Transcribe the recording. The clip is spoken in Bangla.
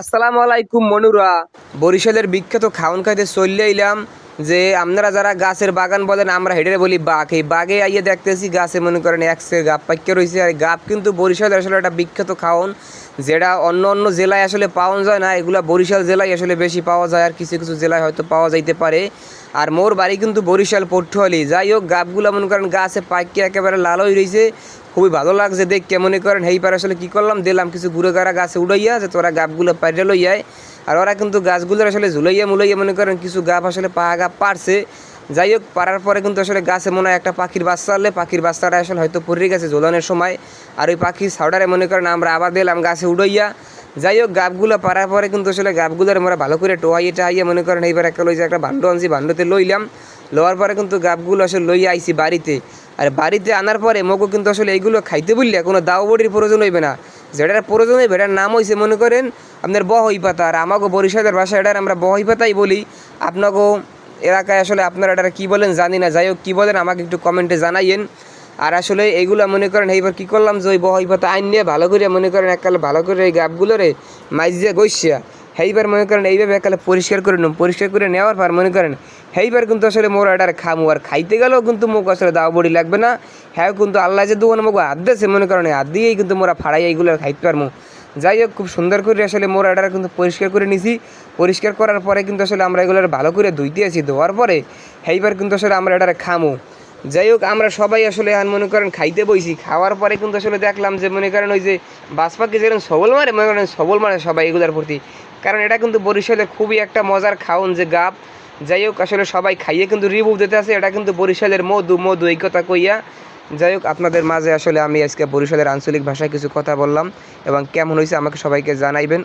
আসসালামু আলাইকুম, মনুরা। বরিশালের বিখ্যাত খাওন খাইতে চললে এলাম যে আপনারা যারা গাছের বাগান বলেন, আমরা হেডে বলি বাঘ। এই বাঘে আইয়ে দেখতেছি গাছে মনে করেন একসের গাপ পাইকে রয়েছে আর গাপ কিন্তু বরিশালের আসলে একটা বিখ্যাত খাওন, যেটা অন্য অন্য জেলায় আসলে পাওয়া যায় না। এগুলা বরিশাল জেলায় আসলে বেশি পাওয়া যায়, আর কিছু কিছু জেলায় হয়তো পাওয়া যাইতে পারে। আর মোর বাড়ি কিন্তু বরিশাল, পটুয়ালি। যাই হোক, গাপগুলো মনে করেন গাছে পাইকে একেবারে লালই রয়েছে খুবই ভালো লাগছে, দেখ মনে করেন। হেই পারে আসলে কী করলাম, দিলাম কিছু ঘুরে গাড়া গাছে উড়াইয়া, যে তোরা গাপগুলো পাইরে লইয়ায় আর ওরা কিন্তু গাছগুলো আসলে ঝুলাইয়া মুলাইয়া মনে করেন কিছু গাপ আসলে পাহা গাপ পারছে। যাই হোক, পারার পরে কিন্তু আসলে গাছে মনে হয় একটা পাখির বাচ্চা আনলে, পাখির বাচ্চাটা আসলে হয়তো পড়ে গেছে ঝোলানোর সময়। আর ওই পাখির ছাউডারে মনে করেন আমরা আবার দিলাম গাছে উড়াইয়া। যাই হোক গাপগুলো পারার পরে কিন্তু আসলে গাপগুলোর আমরা ভালো করে টোয়াইয়ে টাইয়ে মনে করেন এইবার একটা লই যে একটা ভান্ড আনছি ভান্ডতে লইলাম। লওয়ার পরে কিন্তু গাপগুলো আসলে লইয়া আইছি বাড়িতে। আর বাড়িতে আনার পরে মগো কিন্তু আসলে এইগুলো খাইতে বললে কোনো দাও বড়ির প্রয়োজন হইবে না। যেটার প্রয়োজন হইবে এটার নাম হইছে মনে করেন আপনার বহই পাতা আর আমাকে বরিশালের ভাষা এটার আমরা বহই পাতাই বলি। আপনাকেও এলাকায় আসলে আপনারা এটা কী বলেন জানি না। যাই হোক কী বলেন আমাকে একটু কমেন্টে জানাইয়েন। আর আসলে এইগুলা মনে করেন, এইবার কী করলাম, যে ওই বহই পাতা আইন নিয়ে ভালো করে মনে করেন এককালে ভালো করে এই গাপগুলোরে মাইজিয়া গইসিয়া সেইবার মনে করেন এইভাবে একালে পরিষ্কার করে নিম, পরিষ্কার করে নেওয়ার পর মনে করেন সেইবার কিন্তু আসলে মোর এটার খামু, আর খাইতে গেলেও কিন্তু মোক আসলে দাও বড়ি লাগবে না। হ্যাঁ কিন্তু আল্লাহ যে দোকানে মোক হাত দিয়েছে মনে করেন হাত দিয়েই কিন্তু মোরা ফাড়াই এইগুলো খাইতে পারব যাই হোক, খুব সুন্দর করে আসলে মোর এটার কিন্তু পরিষ্কার করে নিছি। পরিষ্কার করার পরে কিন্তু আসলে আমরা এগুলোর ভালো করে ধুইতে আছি, ধোয়ার পরে সেইবার কিন্তু আসলে আমরা এটার খামু। যাই হোক, আমরা সবাই আসলে এখন মনে করেন খাইতে বইছি। খাওয়ার পরে কিন্তু আসলে দেখলাম যে মনে করেন ওই যে বাসপাকে যেরকম সবল মারে, মনে করেন সবল মারে সবাই এগুলোর প্রতি। কারণ এটা কিন্তু বরিশালে খুবই একটা মজার খাওন যে গাপ। যাই হোক, আসলে সবাই খাইয়ে কিন্তু রিভিউ দিতে আছে, এটা কিন্তু বরিশালের মধু মধু এই কথা কইয়া। যাই হোক, আপনাদের মাঝে আসলে আমি আজকে বরিশালের আঞ্চলিক ভাষায় কিছু কথা বললাম এবং কেমন হয়েছে আমাকে সবাইকে জানাইবেন।